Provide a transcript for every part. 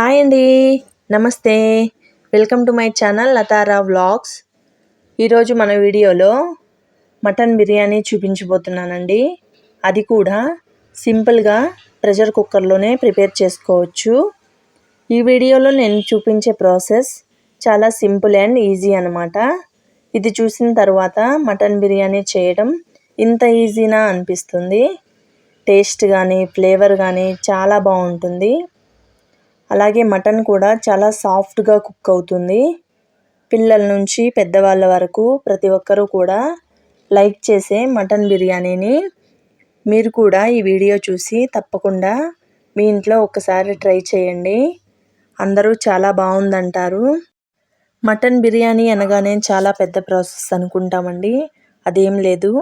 Hi అండి. నమస్తే. Welcome to my channel లతారా vlogs. ఈరోజు మన వీడియోలో మటన్ బిర్యానీ చూపించబోతున్నానండి. అది కూడా సింపుల్గా ప్రెషర్ కుక్కర్లోనే ప్రిపేర్ చేసుకోవచ్చు. ఈ వీడియోలో నేను చూపించే ప్రాసెస్ చాలా సింపుల్ అండ్ ఈజీ అనమాట ఇది చూసిన తర్వాత మటన్ బిర్యానీ చేయడం ఇంత ఈజీనా అనిపిస్తుంది. టేస్ట్ కానీ ఫ్లేవర్ కానీ చాలా బాగుంటుంది. అలాగే మటన్ కూడా చాలా సాఫ్ట్గా కుక్ అవుతుంది. పిల్లల నుంచి పెద్దవాళ్ళ వరకు ప్రతి ఒక్కరూ కూడా లైక్ చేసే మటన్ బిర్యానీని మీరు కూడా ఈ వీడియో చూసి తప్పకుండా మీ ఇంట్లో ఒకసారి ట్రై చేయండి. అందరూ చాలా బాగుందంటారు. మటన్ బిర్యానీ అనగానే చాలా పెద్ద ప్రాసెస్ అనుకుంటామండి. అదేం లేదు.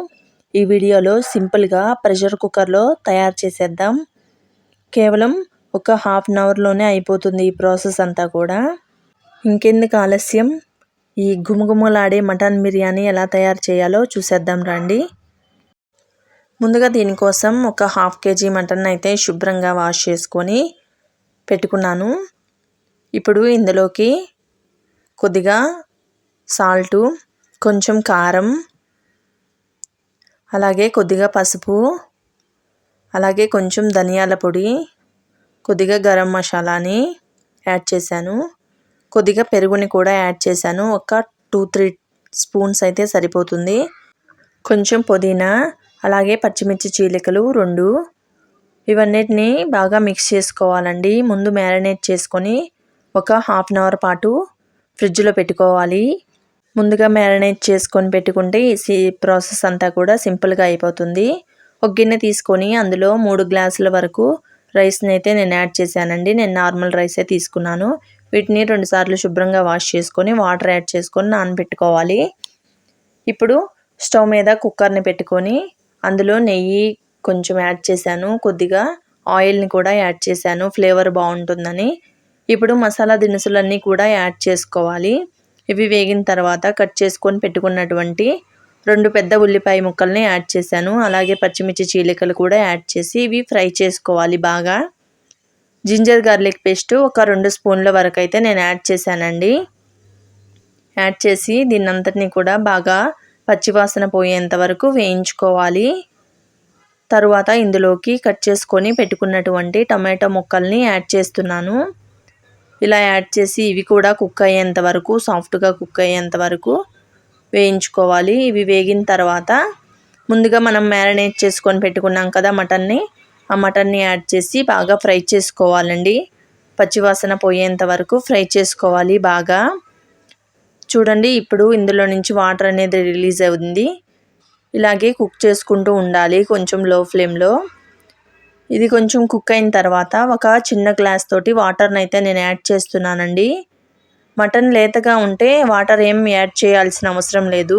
ఈ వీడియోలో సింపుల్గా ప్రెషర్ కుక్కర్లో తయారు చేసేద్దాం. కేవలం ఒక హాఫ్ అన్ అవర్లోనే అయిపోతుంది ఈ ప్రాసెస్ అంతా కూడా. ఇంకెందుకు ఆలస్యం? ఈ గుమగుమలాడే మటన్ బిర్యానీ ఎలా తయారు చేయాలో చూసేద్దాం రండి. ముందుగా దీనికోసం ఒక హాఫ్ కేజీ మటన్ అయితే శుభ్రంగా వాష్ చేసుకొని పెట్టుకున్నాను. ఇప్పుడు ఇందులోకి కొద్దిగా సాల్టు కొంచెం కారం అలాగే కొద్దిగా పసుపు అలాగే కొంచెం ధనియాల పొడి కొద్దిగా గరం మసాలాని యాడ్ చేశాను. కొద్దిగా పెరుగుని కూడా యాడ్ చేశాను. ఒక టూ త్రీ స్పూన్స్ అయితే సరిపోతుంది. కొంచెం పుదీనా అలాగే పచ్చిమిర్చి చీలికలు రెండు. ఇవన్నిటిని బాగా మిక్స్ చేసుకోవాలండి. ముందు మ్యారినేట్ చేసుకొని ఒక హాఫ్ అన్ అవర్ పాటు ఫ్రిడ్జ్లో పెట్టుకోవాలి. ముందుగా మ్యారినేట్ చేసుకొని పెట్టుకుంటే ఈ ప్రాసెస్ అంతా కూడా సింపుల్గా అయిపోతుంది. ఒక గిన్నె తీసుకొని అందులో మూడు గ్లాసుల వరకు రైస్ని అయితే నేను యాడ్ చేశానండి. నేను నార్మల్ రైసే తీసుకున్నాను. వీటిని రెండుసార్లు శుభ్రంగా వాష్ చేసుకొని వాటర్ యాడ్ చేసుకొని నానబెట్టుకోవాలి. ఇప్పుడు స్టవ్ మీద కుక్కర్ని పెట్టుకొని అందులో నెయ్యి కొంచెం యాడ్ చేశాను. కొద్దిగా ఆయిల్ని కూడా యాడ్ చేశాను. ఫ్లేవర్ బాగుంటుందని. ఇప్పుడు మసాలా దినుసులన్నీ కూడా యాడ్ చేసుకోవాలి. ఇవి వేగిన తర్వాత కట్ చేసుకొని పెట్టుకున్నటువంటి రెండు పెద్ద ఉల్లిపాయ ముక్కల్ని యాడ్ చేశాను. అలాగే పచ్చిమిర్చి చీలికలు కూడా యాడ్ చేసి ఇవి ఫ్రై చేసుకోవాలి బాగా. జింజర్ గార్లిక్ పేస్ట్ ఒక రెండు స్పూన్ల వరకు అయితే నేను యాడ్ చేశానండి. యాడ్ చేసి దీన్నంతటినీ కూడా బాగా పచ్చివాసన పోయేంత వరకు వేయించుకోవాలి. తరువాత ఇందులోకి కట్ చేసుకొని పెట్టుకున్నటువంటి టమాటో ముక్కల్ని యాడ్ చేస్తున్నాను. ఇలా యాడ్ చేసి ఇవి కూడా కుక్ అయ్యేంత వరకు సాఫ్ట్గా కుక్ అయ్యేంత వరకు వేయించుకోవాలి. ఇవి వేగిన తర్వాత ముందుగా మనం మ్యారినేట్ చేసుకొని పెట్టుకున్నాం కదా మటన్ని. ఆ మటన్ని యాడ్ చేసి బాగా ఫ్రై చేసుకోవాలండి. పచ్చివాసన పోయేంత వరకు ఫ్రై చేసుకోవాలి బాగా. చూడండి ఇప్పుడు ఇందులో నుంచి వాటర్ అనేది రిలీజ్ అవుతుంది. ఇలాగే కుక్ చేసుకుంటూ ఉండాలి కొంచెం లో ఫ్లేమ్లో. ఇది కొంచెం కుక్ అయిన తర్వాత ఒక చిన్న గ్లాస్ తోటి వాటర్ని అయితే నేను యాడ్ చేస్తున్నానండి. మటన్ లేతగా ఉంటే వాటర్ ఏం యాడ్ చేయాల్సిన అవసరం లేదు.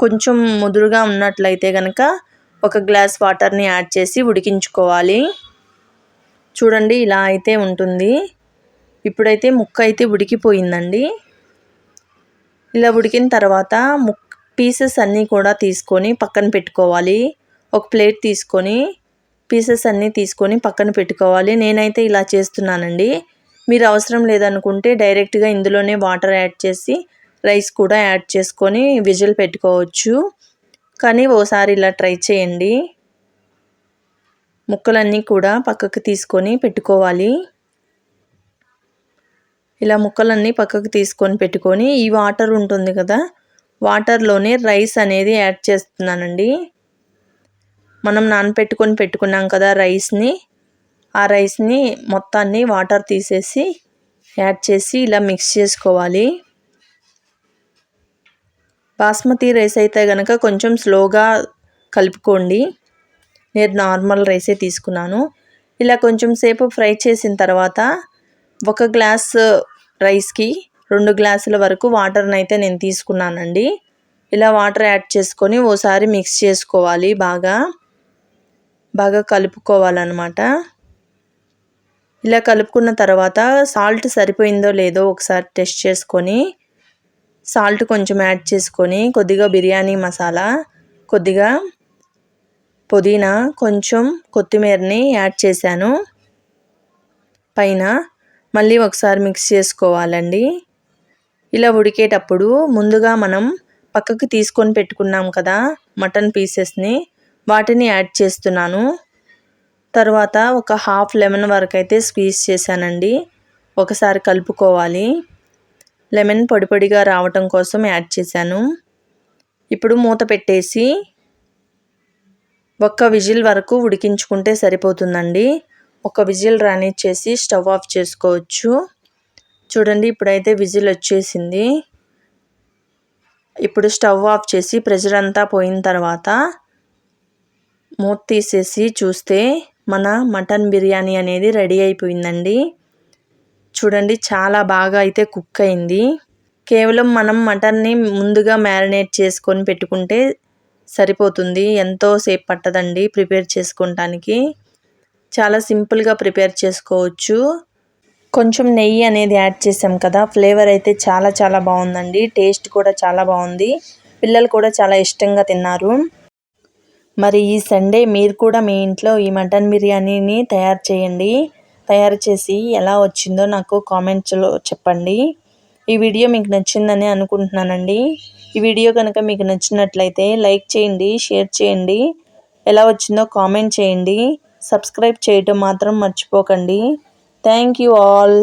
కొంచెం ముదురుగా ఉన్నట్లయితే కనుక ఒక గ్లాస్ వాటర్ని యాడ్ చేసి ఉడికించుకోవాలి. చూడండి ఇలా అయితే ఉంటుంది. ఇప్పుడైతే ముక్క అయితే ఉడికిపోయిందండి. ఇలా ఉడికిన తర్వాత ముక్ పీసెస్ అన్నీ కూడా తీసుకొని పక్కన పెట్టుకోవాలి. ఒక ప్లేట్ తీసుకొని పీసెస్ అన్నీ తీసుకొని పక్కన పెట్టుకోవాలి. నేనైతే ఇలా చేస్తున్నానండి. మీరు అవసరం లేదనుకుంటే డైరెక్ట్గా ఇందులోనే వాటర్ యాడ్ చేసి రైస్ కూడా యాడ్ చేసుకొని విజిల్ పెట్టుకోవచ్చు. కానీ ఓసారి ఇలా ట్రై చేయండి. ముక్కలన్నీ కూడా పక్కకు తీసుకొని పెట్టుకోవాలి. ఇలా ముక్కలన్నీ పక్కకు తీసుకొని పెట్టుకొని ఈ వాటర్ ఉంటుంది కదా వాటర్లోనే రైస్ అనేది యాడ్ చేస్తున్నానండి. మనం నానపెట్టుకొని పెట్టుకున్నాం కదా రైస్ని ఆ రైస్ని మొత్తాన్ని వాటర్ తీసేసి యాడ్ చేసి ఇలా మిక్స్ చేసుకోవాలి. బాస్మతి రైస్ అయితే కనుక కొంచెం స్లోగా కలుపుకోండి. నేను నార్మల్ రైసే తీసుకున్నాను. ఇలా కొంచెం సేపు ఫ్రై చేసిన తర్వాత ఒక గ్లాస్ రైస్కి రెండు గ్లాసుల వరకు వాటర్ని అయితే నేను తీసుకున్నానండి. ఇలా వాటర్ యాడ్ చేసుకొని ఓసారి మిక్స్ చేసుకోవాలి బాగా. బాగా కలుపుకోవాలన్నమాట. ఇలా కలుపుకున్న తర్వాత సాల్ట్ సరిపోయిందో లేదో ఒకసారి టెస్ట్ చేసుకొని సాల్ట్ కొంచెం యాడ్ చేసుకొని కొద్దిగా బిర్యానీ మసాలా కొద్దిగా పుదీనా కొంచెం కొత్తిమీరని యాడ్ చేశాను. పైన మళ్ళీ ఒకసారి మిక్స్ చేసుకోవాలండి. ఇలా ఉడికేటప్పుడు ముందుగా మనం పక్కకు తీసుకొని పెట్టుకున్నాం కదా మటన్ పీసెస్ని వాటిని యాడ్ చేస్తున్నాను. తర్వాత ఒక హాఫ్ లెమన్ వరకు అయితే స్క్వీజ్ చేశానండి. ఒకసారి కలుపుకోవాలి. లెమన్ పొడి పొడిగా రావటం కోసం యాడ్ చేశాను. ఇప్పుడు మూత పెట్టేసి ఒక్క విజిల్ వరకు ఉడికించుకుంటే సరిపోతుందండి. ఒక విజిల్ రానిచ్చేసి స్టవ్ ఆఫ్ చేసుకోవచ్చు. చూడండి ఇప్పుడైతే విజిల్ వచ్చేసింది. ఇప్పుడు స్టవ్ ఆఫ్ చేసి ప్రెషర్ అంతా పోయిన తర్వాత మూత తీసేసి చూస్తే మన మటన్ బిర్యానీ అనేది రెడీ అయిపోయిందండి. చూడండి చాలా బాగా అయితే కుక్ అయింది. కేవలం మనం మటన్ని ముందుగా మ్యారినేట్ చేసుకొని పెట్టుకుంటే సరిపోతుంది. ఎంతో సేపు పట్టదండి ప్రిపేర్ చేసుకోవటానికి. చాలా సింపుల్గా ప్రిపేర్ చేసుకోవచ్చు. కొంచెం నెయ్యి అనేది యాడ్ చేసాం కదా ఫ్లేవర్ అయితే చాలా చాలా బాగుందండి. టేస్ట్ కూడా చాలా బాగుంది. పిల్లలు కూడా చాలా ఇష్టంగా తిన్నారు. మరి ఈ సండే మీరు కూడా మీ ఇంట్లో ఈ మటన్ బిర్యానీని తయారు చేయండి. తయారు చేసి ఎలా వచ్చిందో నాకు కామెంట్స్లో చెప్పండి. ఈ వీడియో మీకు నచ్చిందని అనుకుంటున్నానండి. ఈ వీడియో కనుక మీకు నచ్చినట్లయితే లైక్ చేయండి షేర్ చేయండి. ఎలా వచ్చిందో కామెంట్ చేయండి. సబ్స్క్రైబ్ చేయటం మాత్రం మర్చిపోకండి. Thank you all.